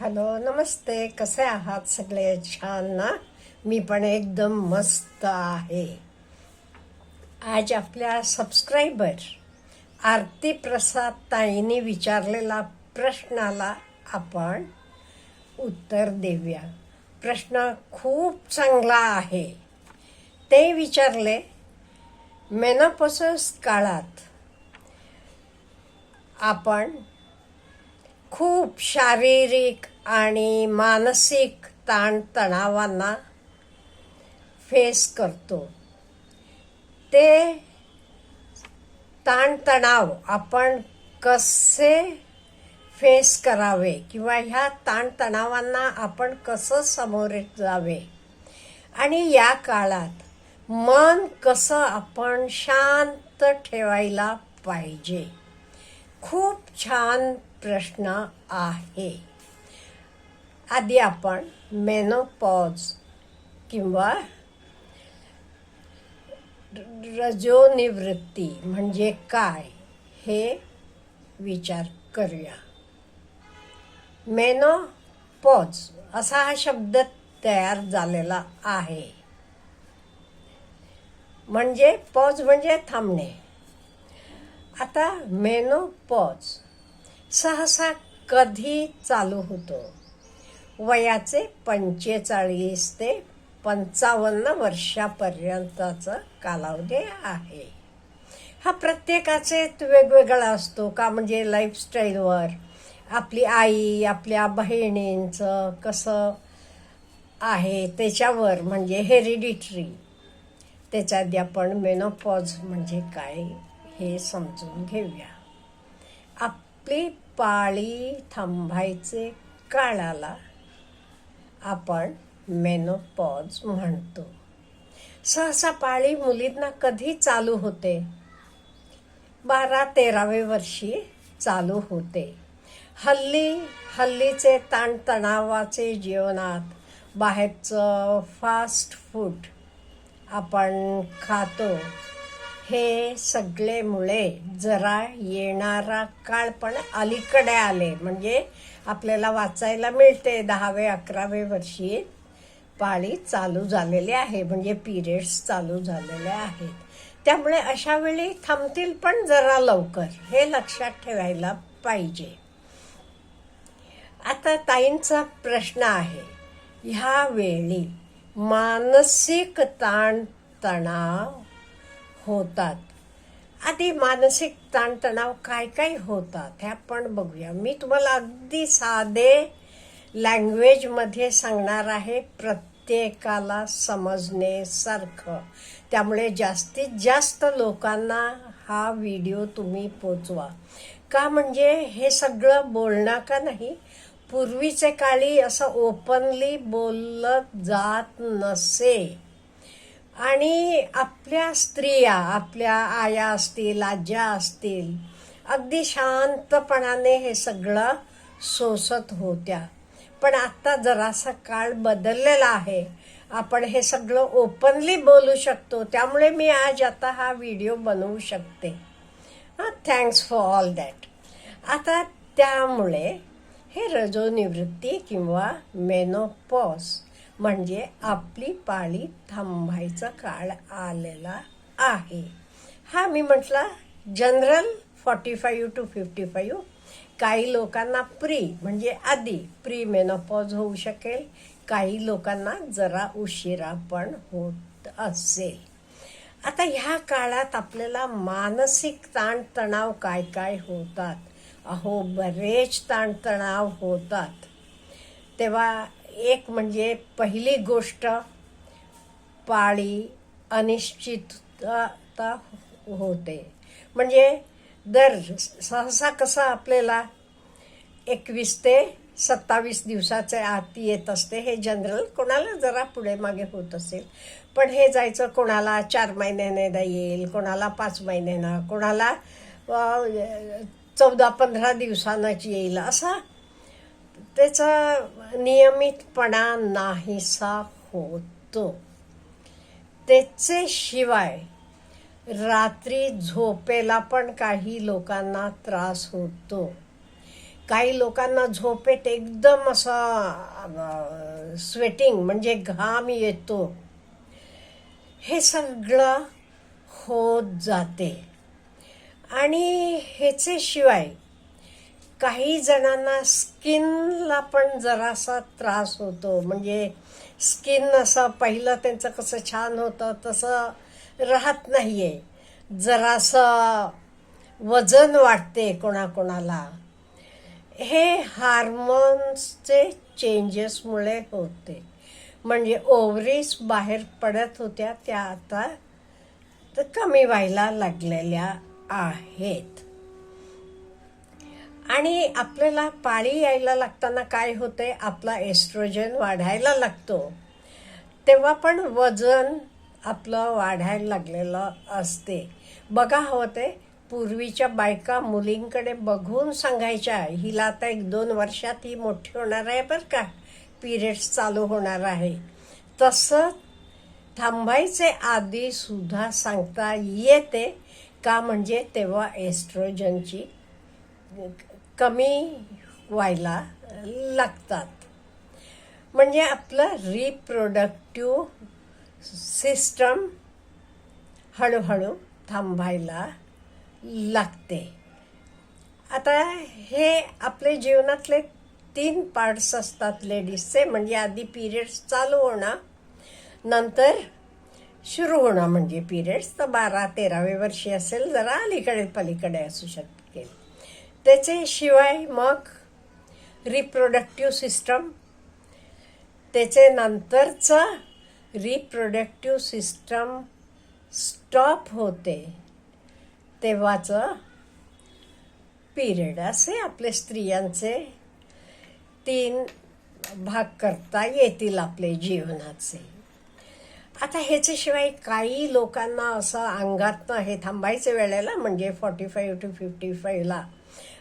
Hello नमस्ते. कसे आहात सगळे? छान ना? मी पण एकदम मस्त आहे. आज आपल्या सबस्क्रायबर आरती प्रसाद ताईंनी विचारलेला प्रश्नाला आपण उत्तर देऊया. प्रश्न खूप चांगला आहे. ते विचारले मेनोपॉसस काळात आपण खूप शारीरिक आणि मानसिक ताणतणावांना फेस करतो. ते ताणतणाव आपण कसे फेस करावे किंवा ह्या ताणतणावांना आपण कसं सामोरे जावे? आणि या काळात मन कसं आपण शांत ठेवायला पाहिजे? खूप छान प्रश्न आहे. आधी आपण मेनोपॉज किंवा रजोनिवृत्ती म्हणजे काय हे विचार करूया. मेनोपॉज असा हा शब्द तयार झालेला आहे. म्हणजे पॉज म्हणजे थांबणे. आता मेनोपॉज सहसा कधी चालू होतो? वयाचे पंचेचाळीस ते पंचावन्न वर्षापर्यंतचा कालावधी आहे. हा प्रत्येकाचे वेगवेगळा असतो का? म्हणजे लाईफस्टाईलवर आपली आई आपल्या बहिणींचं कसं आहे त्याच्यावर म्हणजे हेरिडिटरी त्याच्या आधी आपण मेनोपॉज म्हणजे काय हे समजून घेऊया. आप आपली पाळी थांबायचे काळाला आपण मेनोपॉज म्हणतो. सहसा पाळी मुलींना कधी चालू होते? बारा तेरावे वर्षी चालू होते. हल्ली हल्लीचे ताणतणावाचे जीवनात बाहेरचं फास्ट फूड आपण खातो. हे सगळे मुळे जरा येणारा काळ पण अलीकडे आले. म्हणजे आपल्याला वाचायला मिळते दहावे अकरावे वर्षी पाळी चालू झालेली आहे. म्हणजे पिरियड्स चालू झालेले आहेत. त्यामुळे अशा वेळी थांबतील पण जरा लवकर. हे लक्षात ठेवायला पाहिजे. आता ताईंचा प्रश्न आहे. ह्या वेळी मानसिक ताण तणाव होतात. आधी मानसिक ताणतणाव काय काय होतात हे आपण बघूया. मी तुम्हाला अगदी साधे लँग्वेजमध्ये सांगणार आहे. प्रत्येकाला समजण्यासारखं त्यामुळे जास्तीत जास्त लोकांना हा व्हिडिओ तुम्ही पोचवा. का म्हणजे हे सगळं बोलणं का नाही? पूर्वीचे काळी असं ओपनली बोललं जात नसे. आणि आपल्या स्त्रिया आपल्या आया असतील आज्या असतील अगदी शांतपणाने हे सगळं सोसत होत्या. पण आत्ता जरासा काळ बदललेला आहे. आपण हे सगळं ओपनली बोलू शकतो. त्यामुळे मी आज आता हा व्हिडिओ बनवू शकते. हां थँक्स फॉर ऑल दॅट आता त्यामुळे हे रजोनिवृत्ती किंवा मेनोपॉज म्हणजे आपली पाळी थांबायचा काळ आलेला आहे. हा मी म्हटला general forty five to fifty five काही लोकांना प्री म्हणजे आधी प्री मेनोपॉज होऊ शकेल काही लोकांना जरा उशिरा पण होत असेल. आता ह्या काळात आपल्याला मानसिक ताणतणाव काय काय होतात? अहो बरेच ताणतणाव होतात. तेव्हा एक म्हणजे पहिली गोष्ट पाळी अनिश्चितता होते. म्हणजे दर सहसा कसं आपल्याला एकवीस ते सत्तावीस दिवसाच्या आत येत असते हे जनरल कोणाला जरा पुढे मागे होत असेल. पण हे जायचं कोणाला चार महिन्याने येईल कोणाला पाच महिन्यानं कोणाला चौदा पंधरा दिवसांनाच येईल असा त्याचा नियमितपणा नाहीसा होतो. त्याचे शिवाय रात्री झोपेला पण काही लोकांना त्रास होतो. काही लोकांना झोपेत एकदम असं स्वेटिंग म्हणजे घाम येतो. हे सगळं होत जाते. आणि ह्याचे शिवाय काही जणांना स्किनला पण जरासा त्रास होतो. म्हणजे स्किन असं पहिलं त्यांचं कसं छान होतं तसं राहत नाही आहे जरासं वजन वाटते कोणाकोणाला. हे हार्मोन्सचे चेंजेसमुळे होते. म्हणजे ओव्हरीज बाहेर पडत होत्या त्या आता तर कमी व्हायला लागलेल्या आहेत. आणि आपल्याला पाळी यायला लागताना काय होते आपला एस्ट्रोजन वाढायला लागतो. तेव्हा पण वजन आपलं वाढायला लागलेलं असते. बघा हवं ते. पूर्वीच्या बायका मुलींकडे बघून सांगायच्या हिला आता एक दोन वर्षात ही मोठी होणार आहे बरं का. पिरियड्स चालू होणार आहे. तसं थांबायचे आधी सुद्धा सांगता येते का? म्हणजे तेव्हा एस्ट्रोजनची कमी व्हायला लागतात. म्हणजे आपलं रिप्रोडक्टिव्ह सिस्टम हळूहळू थांबायला लागते. आता हे आपले जीवनातले तीन पार्ट्स असतात लेडीजचे म्हणजे आधी पिरियड्स चालू होणं नंतर सुरू होणं. म्हणजे पिरियड्स तर बारा तेरावे वर्षी असेल जरा अलीकडे पलीकडे असू शकते. त्याचे शिवाय मग रिप्रोडक्टिव्ह सिस्टम त्याचे नंतरचं रिप्रोडक्टिव्ह सिस्टम स्टॉप होते. तेव्हाचं पिरियड असे आपले स्त्रियांचे तीन भाग करता येतील आपले जीवनाचे. आता ह्याच्याशिवाय काही लोकांना असं अंगातनं हे थांबायचे वेळेला म्हणजे फॉर्टी फाईव्ह टू फिफ्टी फाईव्हला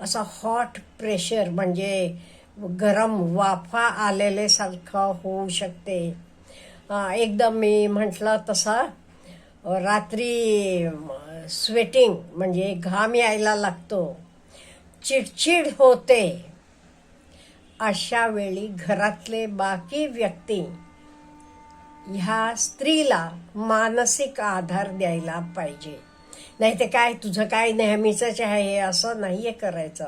असं हॉट प्रेशर म्हणजे गरम वाफा आलेल्यासारखं होऊ शकते. एकदम मी म्हटलं तसं रात्री स्वेटिंग म्हणजे घाम यायला लागतो. चिडचिड होते. अशा वेळी घरातले बाकी व्यक्ती ह्या स्त्रीला मानसिक आधार द्यायला पाहिजे. नाही ते काय तुझं काय नेहमीचंच आहे हे असं आहे करायचं.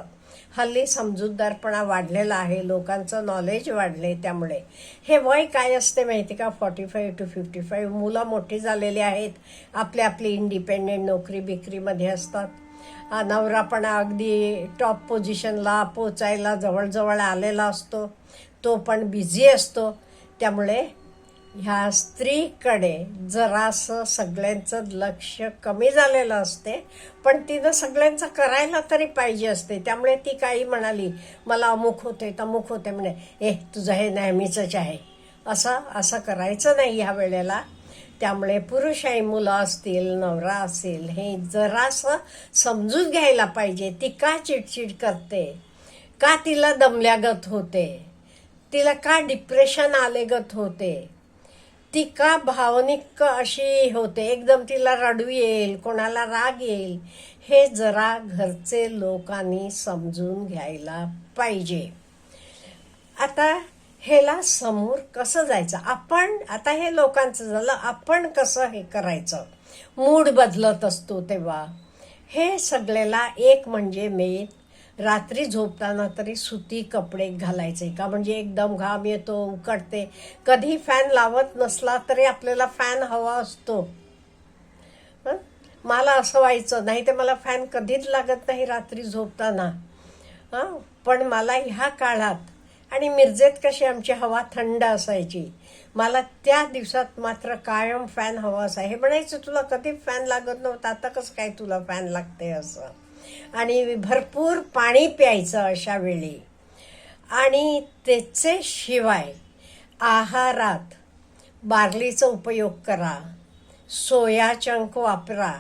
हल्ली समजूतदारपणा वाढलेला आहे लोकांचं नॉलेज वाढले त्यामुळे. हे वय काय असते माहिती का? Forty five to fifty five मुलं मोठी झालेली आहेत. आपली आपली इंडिपेंडेंट नोकरी बिकरीमध्ये असतात. हा नवरा पण अगदी टॉप पोझिशनला पोचायला जवळजवळ आलेला असतो. तो पण बिझी असतो. त्यामुळे ह्या स्त्रीकडे जरासं सगळ्यांचं लक्ष कमी झालेलं असते पण तिनं सगळ्यांचं करायला तरी पाहिजे असते. त्यामुळे ती काही म्हणाली मला अमुक होते तमुक होते म्हणे ए तुझं हे नेहमीचंच आहे. असं असं करायचं नाही ह्या वेळेला. त्यामुळे पुरुष आहे मुलं असतील नवरा असेल हे जरासं समजून घ्यायला पाहिजे ती का चिडचिड करते? का तिला दमल्यागत होते? तिला का डिप्रेशन आलेगत होते? ती का भावनिक अशी होते. एकदम तिला रडू येईल कोणाला राग येईल हे जरा घरचे लोकांनी समजून घ्यायला पाहिजे. आता ह्याला समोर कसं जायचं? आपण आता हे लोकांचं झालं आपण कसं हे करायचं? मूड बदलत असतो तेव्हा. हे सगळ्याला एक म्हणजे मेन रात्री झोपताना तरी सुती कपडे घालायचे का? म्हणजे एकदम घाम येतो उकडते. कधी फॅन लावत नसला तरी आपल्याला फॅन हवा असतो. मला असं व्हायचं नाही तर मला फॅन कधीच लागत नाही रात्री झोपताना. हां? पण मला ह्या काळात आणि मिरजेत कशी आमची हवा थंड असायची मला त्या दिवसात मात्र कायम फॅन हवा असा हे म्हणायचं तुला कधी फॅन लागत नव्हता? आता कसं काय तुला फॅन लागते असं? आणि भरपूर पाणी प्यायचं अशा वेळी. आणि त्याचे शिवाय आहारात बार्लीचा उपयोग करा सोया चंक वापरा.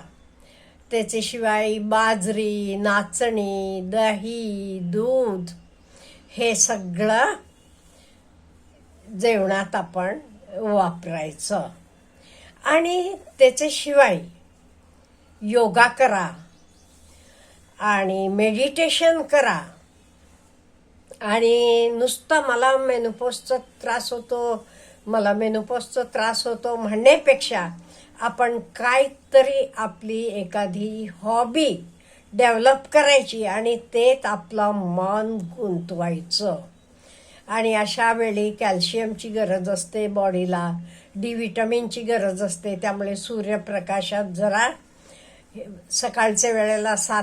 त्याच्याशिवाय बाजरी नाचणी दही दूध हे सगळं जेवणात आपण वापरायचं. आणि त्याच्याशिवाय योगा करा. आणि मेडिटेशन करा. आणि नुसतं मला मेनुपोसचा त्रास होतो मला मेनुपोसचा त्रास होतो म्हणण्यापेक्षा आपण काहीतरी आपली एखादी हॉबी डेव्हलप करायची आणि तेच आपलं मन गुंतवायचं. आणि अशा वेळी कॅल्शियमची गरज असते बॉडीला डी विटॅमिनची गरज असते. त्यामुळे सूर्यप्रकाशात जरा सकाळच्या वेळेला सात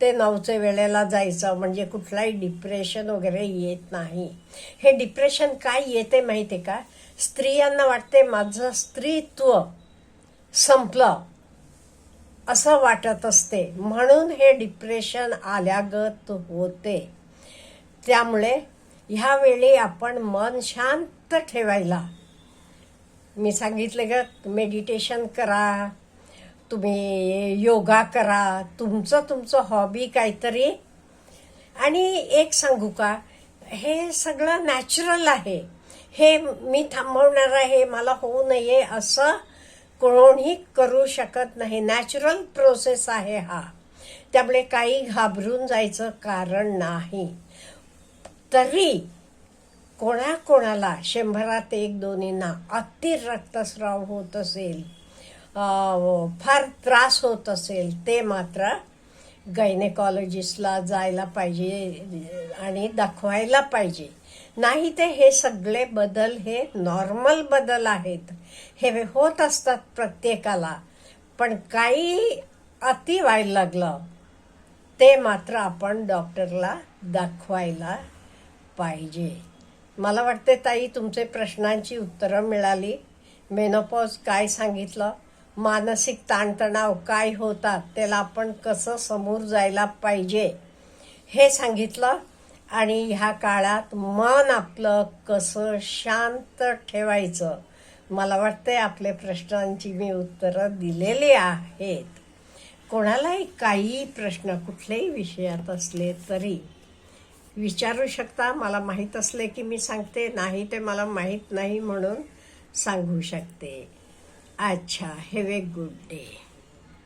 ते नऊच्या वेळेला जायचं. म्हणजे कुठलाही डिप्रेशन वगैरे येत नाही. हे डिप्रेशन काय येते माहिती आहे का? स्त्रियांना वाटते माझं स्त्रीत्व संपलं. असं वाटत असते. म्हणून हे डिप्रेशन आल्यागत होते. त्यामुळे ह्यावेळी आपण मन शांत ठेवायला. मी सांगितलं का मेडिटेशन करा. तुम्ही योगा करा तुमचं तुमचं हॉबी काहीतरी. आणि एक सांगू का हे सगळं नॅचरल आहे. हे मी थांबवणार आहे मला होऊ नये असं कोणीही करू शकत नाही. नॅचरल प्रोसेस आहे हा. त्यामुळे काही घाबरून जायचं कारण नाही. तरी कोणाकोणाला शंभरात एक दोन्हींना अति रक्तस्राव होत असेल फार त्रास होत असेल ते मात्र गायनेकॉलॉजिस्टला जायला पाहिजे आणि दाखवायला पाहिजे. नाही ते हे सगळे बदल हे नॉर्मल बदल आहेत. हे होत असतात प्रत्येकाला. पण काही अति व्हायला लागलं ते मात्र आपण डॉक्टरला दाखवायला पाहिजे. मला वाटते ताई तुमचे प्रश्नांची उत्तरं मिळाली. मेनोपॉज काय सांगितलं? मानसिक ताणतणाव काय होतात त्याला आपण कसं समोर जायला पाहिजे हे सांगितलं. आणि ह्या काळात मन आपलं कसं शांत ठेवायचं. मला वाटतंय आपले प्रश्नांची मी उत्तरं दिलेली आहेत. कोणालाही काही प्रश्न कुठल्याही विषयात असले तरी विचारू शकता. मला माहीत असले की मी सांगते नाही ते मला माहीत नाही म्हणून सांगू शकते. अच्छा हॅव ए गुड डे